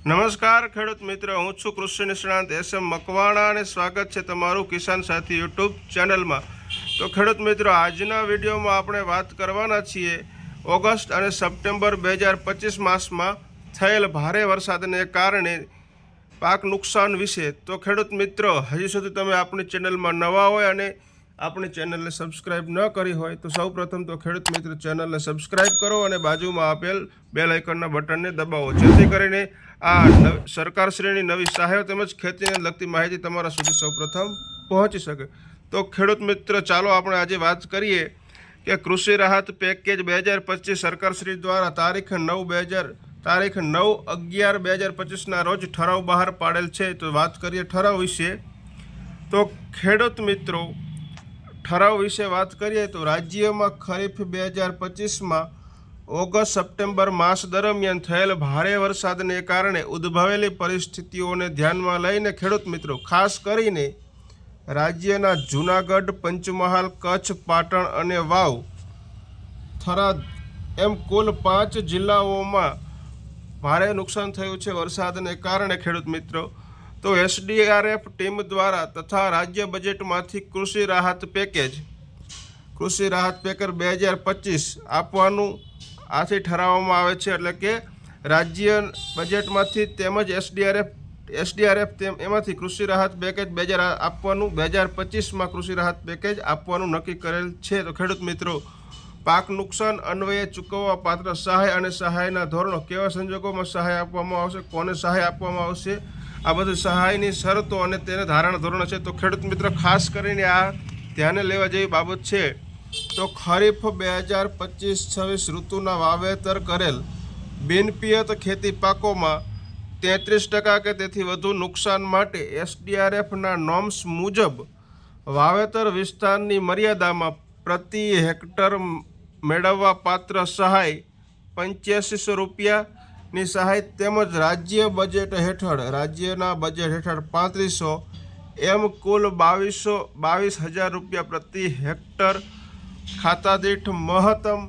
નમસ્કાર, ખેડૂત મિત્ર. હું છું કૃષિ નિષ્ણાંત એસ એમ મકવાણા અને સ્વાગત છે તમારું કિસાન સાથી યુટ્યુબ ચેનલમાં. તો ખેડૂત મિત્રો, આજના વિડીયોમાં આપણે વાત કરવાના છીએ ઓગસ્ટ અને સપ્ટેમ્બર બે હજાર પચીસ માસમાં થયેલ ભારે વરસાદને કારણે પાક નુકસાન વિશે. તો ખેડૂત મિત્રો, હજી સુધી તમે આપણી ચેનલમાં નવા હોય અને આપણી ચેનલને સબસ્ક્રાઇબ ન કરી હોય તો સૌપ્રથમ તો ખેડૂત મિત્ર ચેનલને સબસ્ક્રાઇબ કરો અને બાજુમાં આપેલ બેલ આઇકનના બટનને દબાવો. જેથી કરીને આ સરકારશ્રીની નવી સહાયો તેમજ ખેતીને લગતી માહિતી તમારા સુધી સૌપ્રથમ પહોંચી શકે. તો ખેડૂત મિત્ર, ચાલો આપણે આજે વાત કરીએ કે કૃષિ રાહત પેકેજ બે હજાર પચીસ સરકારશ્રી દ્વારા તારીખ નવ બે હજાર, તારીખ નવ અગિયાર બે હજાર પચીસના રોજ ઠરાવ બહાર પાડેલ છે. તો વાત કરીએ ઠરાવ વિશે. તો ખેડૂત મિત્રો ઠરાવ વિશે વાત કરીએ તો રાજ્યમાં ખરીફ બે હજાર પચીસમાં ઓગસ્ટ, સપ્ટેમ્બર માસ દરમિયાન થયેલ ભારે વરસાદને કારણે ઉદ્ભવેલી પરિસ્થિતિઓને ધ્યાનમાં લઈને ખેડૂત મિત્રો, ખાસ કરીને રાજ્યના જૂનાગઢ, પંચમહાલ, કચ્છ, પાટણ અને વાવ થરાદ એમ કુલ પાંચ જિલ્લાઓમાં ભારે નુકસાન થયું છે વરસાદને કારણે ખેડૂત મિત્રો. તો એસડીઆરએફ ટીમ દ્વારા તથા રાજ્ય બજેટમાંથી કૃષિ રાહત પેકેજ, કૃષિ રાહત પેકેજ બે હજાર પચીસ આપવાનું આથી ઠરાવવામાં આવે છે એટલે કે રાજ્ય બજેટમાંથી તેમજ એસડીઆરએફ એસડીઆરએફ તેમ એમાંથી કૃષિ રાહત પેકેજ બે હજાર આપવાનું, બે હજાર પચીસમાં કૃષિ રાહત પેકેજ આપવાનું નક્કી કરેલ છે. તો ખેડૂત મિત્રો, પાક નુકસાન અન્વયે ચૂકવવા પાત્ર સહાય અને સહાયના ધોરણો કેવા સંજોગોમાં સહાય આપવામાં આવશે, કોને સહાય આપવામાં આવશે આ બધી સહાયની શરતો અને તેને ધારણ ધોરણ છે. તો ખેડૂત મિત્ર, ખાસ કરીને આ ધ્યાને લેવા જેવી બાબત છે. તો ખરીફ બે હજાર પચીસ છવ્વીસ ઋતુના વાવેતર કરેલ બિનપિયત ખેતી પાકોમાં તેત્રીસ ટકા કે તેથી વધુ નુકસાન માટે એસડીઆરએફના નોમ્સ મુજબ વાવેતર વિસ્તારની મર્યાદામાં પ્રતિ હેક્ટર મેળવવા પાત્ર સહાય પંચ્યાસીસો રૂપિયાની સહાય તેમજ રાજ્ય બજેટ હેઠળ, રાજ્યના બજેટ હેઠળ પાંત્રીસો, એમ કુલ બાવીસો, બાવીસ હજાર રૂપિયા પ્રતિ હેક્ટર ખાતાદીઠ મહત્તમ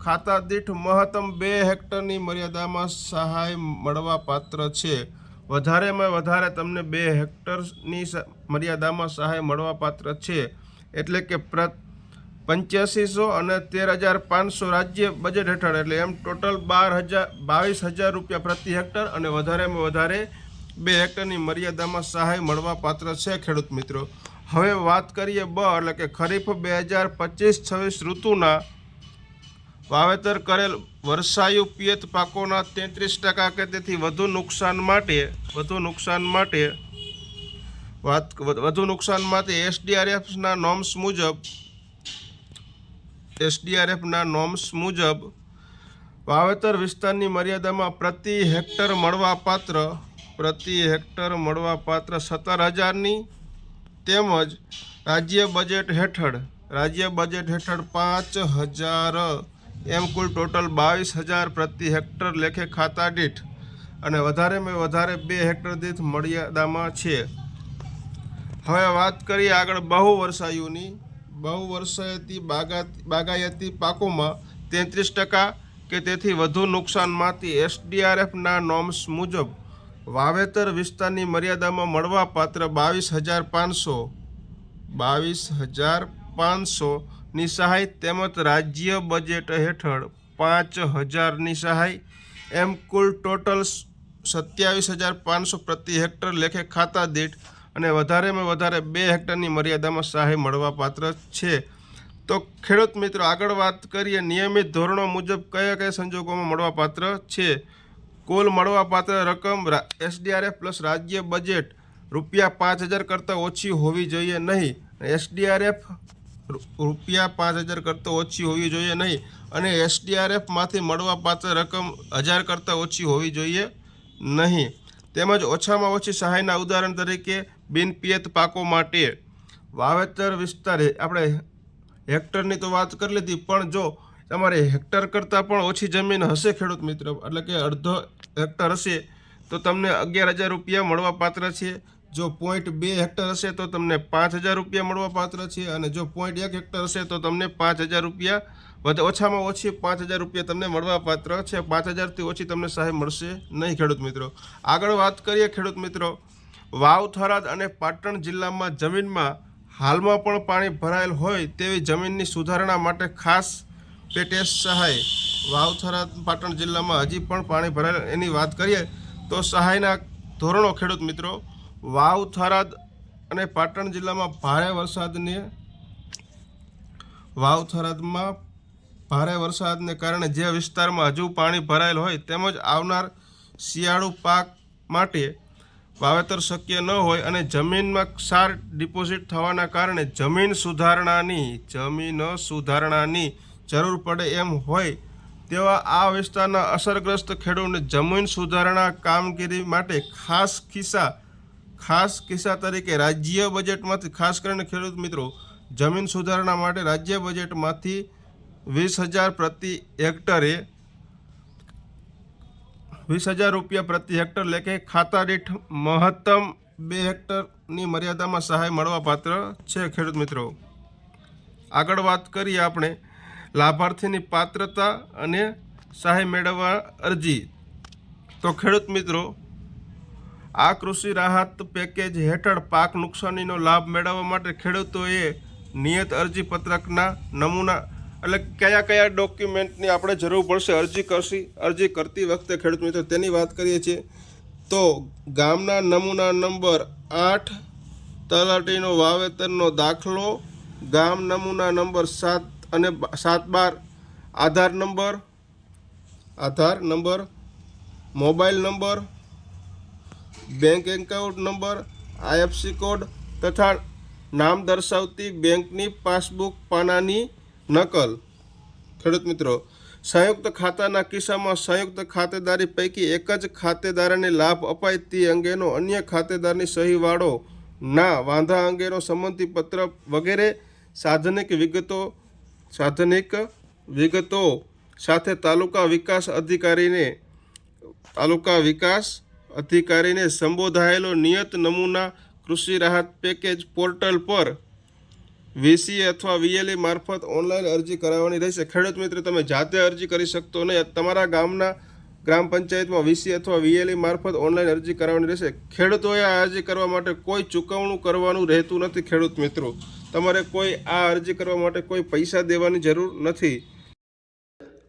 ખાતાદીઠ મહત્તમ બે હેક્ટરની મર્યાદામાં સહાય મળવા પાત્ર છે. વધારેમાં વધારે તમને બે હેક્ટરની મર્યાદામાં સહાય મળવા પાત્ર છે. એટલે કે પ્ર પંચ્યાસીસો અને તેર હજાર પાંચસો રાજ્ય બજેટ હેઠળ, એટલે એમ ટોટલ બાર હજાર, બાવીસ હજાર રૂપિયા પ્રતિ હેક્ટર અને વધારેમાં વધારે બે હેક્ટરની મર્યાદામાં સહાય મળવા પાત્ર છે ખેડૂત મિત્રો. હવે વાત કરીએ બ, એટલે કે ખરીફ બે હજાર પચીસ છવ્વીસ ઋતુના. વાવેતર કરેલ વર્ષાયુ પિયત પાકોના તેત્રીસ ટકા કે તેથી વધુ નુકસાન માટે, વધુ નુકસાન માટે, વાત, વધુ નુકસાન માટે એસડીઆરએફના નોર્મ્સ મુજબ એસડીઆરએફના નોર્મ્સ મુજબ વાવેતર વિસ્તારની મર્યાદામાં પ્રતિ હેક્ટર મળવાપાત્ર પ્રતિ હેક્ટર મળવાપાત્ર સત્તર હજારની તેમજ રાજ્ય બજેટ હેઠળ, રાજ્ય બજેટ હેઠળ પાંચ હજાર, એમ કુલ ટોટલ બાવીસ હજાર પ્રતિ હેક્ટર લેખે ખાતા દીઠ અને વધારેમાં વધારે બે હેક્ટર દીઠ મર્યાદામાં છે. હવે વાત કરીએ આગળ બહુ વર્ષાયુની બહુ વર્ષાયતી બાગા બાગાયતી પાકોમાં તેત્રીસ ટકા કે તેથી વધુ નુકસાનમાંથી એસડીઆરએફના નોમ્સ મુજબ વાવેતર વિસ્તારની મર્યાદામાં મળવાપાત્ર બાવીસ હજાર પાંચસો બાવીસ હજાર પાંચસોની સહાય તેમજ રાજ્ય બજેટ હેઠળ પાંચ હજારની સહાય. એમ કુલ ટોટલ સત્યાવીસ હજાર પાંચસો પ્રતિ હેક્ટર લેખે ખાતા દીઠ અને વધારેમાં વધારે બે હેક્ટરની મર્યાદામાં સહાય મળવાપાત્ર છે. તો ખેડૂત મિત્રો, આગળ વાત કરીએ, નિયમિત ધોરણો મુજબ કયા કયા સંજોગોમાં મળવાપાત્ર છે? કુલ મળવાપાત્ર રકમ એસડીઆરએફ પ્લસ રાજ્ય બજેટ રૂપિયા પાંચ હજાર કરતાં ઓછી હોવી જોઈએ નહીં. એસડીઆરએફ રૂપિયા પાંચ હજાર કરતાં ઓછી હોવી જોઈએ નહીં. અને એસડીઆરએફમાંથી મળવાપાત્ર રકમ હજાર કરતાં ઓછી હોવી જોઈએ નહીં. તેમજ ઓછામાં ઓછી સહાયના ઉદાહરણ તરીકે બિનપિયત પાકો માટે વાવેતર વિસ્તારે આપણે હેક્ટરની તો વાત કરી લીધી, પણ જો તમારે હેક્ટર કરતાં પણ ઓછી જમીન હશે ખેડૂત મિત્ર, એટલે કે અડધો હેક્ટર હશે, તો તમને અગિયાર હજાર રૂપિયા મળવા પાત્ર છે. જો પોઈન્ટ બે હેક્ટર હશે, તો તમને પાંચ હજાર રૂપિયા મળવા પાત્ર છે. અને જો પોઈન્ટ એક હેક્ટર હશે, તો તમને પાંચ હજાર રૂપિયા વધુ, ઓછામાં ઓછી પાંચ હજાર રૂપિયા તમને મળવા પાત્ર છે. પાંચ હજારથી ઓછી તમને સહાય મળશે નહીં, ખેડૂત મિત્રો. આગળ વાત કરીએ ખેડૂત મિત્રો. વાવ, થરાદ અને પાટણ જિલ્લામાં જમીનમાં હાલમાં પણ પાણી ભરાયેલ હોય તેવી જમીનની સુધારણા માટે ખાસ પેટેશ સહાય. વાવ, થરાદ, પાટણ જિલ્લામાં હજી પણ પાણી ભરાયેલ એની વાત કરીએ તો સહાયના ધોરણો ખેડૂત મિત્રો, વાવ, થરાદ અને પાટણ જિલ્લામાં ભારે વરસાદને વાવ, થરાદમાં ભારે વરસાદને કારણે જે વિસ્તારમાં હજુ પાણી ભરાયેલ હોય તેમજ આવનાર શિયાળુ પાક માટે વાવેતર શક્ય ન હોય અને જમીનમાં ક્ષાર ડિપોઝિટ થવાના કારણે જમીન સુધારણાની જમીન સુધારણાની જરૂર પડે એમ હોય તેવા આ વિસ્તારના અસરગ્રસ્ત ખેડૂતને જમીન સુધારણા કામગીરી માટે ખાસ ખિસ્સા, ખાસ કિસ્સા તરીકે રાજ્ય બજેટમાંથી, ખાસ કરીને ખેડૂત મિત્રો, જમીન સુધારણા માટે રાજ્ય બજેટમાંથી વીસ હજાર પ્રતિ હેક્ટરે વીસ હજાર રૂપિયા પ્રતિ હેક્ટર લેખે ખાતા દીઠ મહત્તમ બે હેક્ટરની મર્યાદામાં સહાય મળવા પાત્ર છે, ખેડૂત મિત્રો. આગળ વાત કરીએ આપણે લાભાર્થીની પાત્રતા અને સહાય મેળવવા અરજી. તો ખેડૂત મિત્રો, આ કૃષિ રાહત પેકેજ હેઠળ પાક નુકસાનીનો લાભ મેળવવા માટે ખેડૂતોએ નિયત અરજી પત્રકના નમૂના એટલે કયા કયા ડોક્યુમેન્ટની આપણે જરૂર પડશે અરજી કરશી? અરજી કરતી વખતે ખેડૂત મિત્રો તેની વાત કરીએ છીએ. તો ગામના નમૂના નંબર આઠ, તલાટીનો વાવેતરનો દાખલો, ગામ નમૂના નંબર સાત અને સાત બાર, Aadhaar number Aadhaar number, mobile number, bank account number, IFC code તથા નામ દર્શાવતી બેંકની પાસબુક, પાનાની નકલ. ખેડૂત મિત્રો, સંયુક્ત ખાતાના કિસ્સામાં સંયુક્ત ખાતેદારી પૈકી એક જ ખાતેદારને લાભ અપાય તે અંગેનો અન્ય ખાતેદારની સહીવાળો, ના, વાંધા અંગેનો સંમતિ પત્ર વગેરે સાધનિક વિગતો સાધનિક વિગતો સાથે તાલુકા વિકાસ અધિકારીને, તાલુકા વિકાસ અધિકારીને સંબોધાયેલો નિયત નમૂના કૃષિ રાહત પેકેજ પોર્ટલ પર વીસી અથવા વીએલઈ મારફત ઓનલાઈન અરજી કરાવવાની રહેશે. ખેડૂત મિત્ર, તમે જાતે અરજી કરી શકતો નહીં. તમારા ગામના ગ્રામ પંચાયતમાં વીસી અથવા વીએલઈ મારફત ઓનલાઈન અરજી કરાવવાની રહેશે. ખેડૂતોએ આ અરજી કરવા માટે કોઈ ચૂકવણું કરવાનું રહેતું નથી, ખેડૂત મિત્રો. તમારે કોઈ આ અરજી કરવા માટે કોઈ પૈસા દેવાની જરૂર નથી.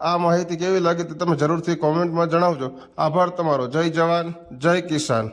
આ માહિતી કેવી લાગી તે તમે જરૂરથી કોમેન્ટમાં જણાવજો. આભાર તમારો. જય જવાન, જય કિસાન.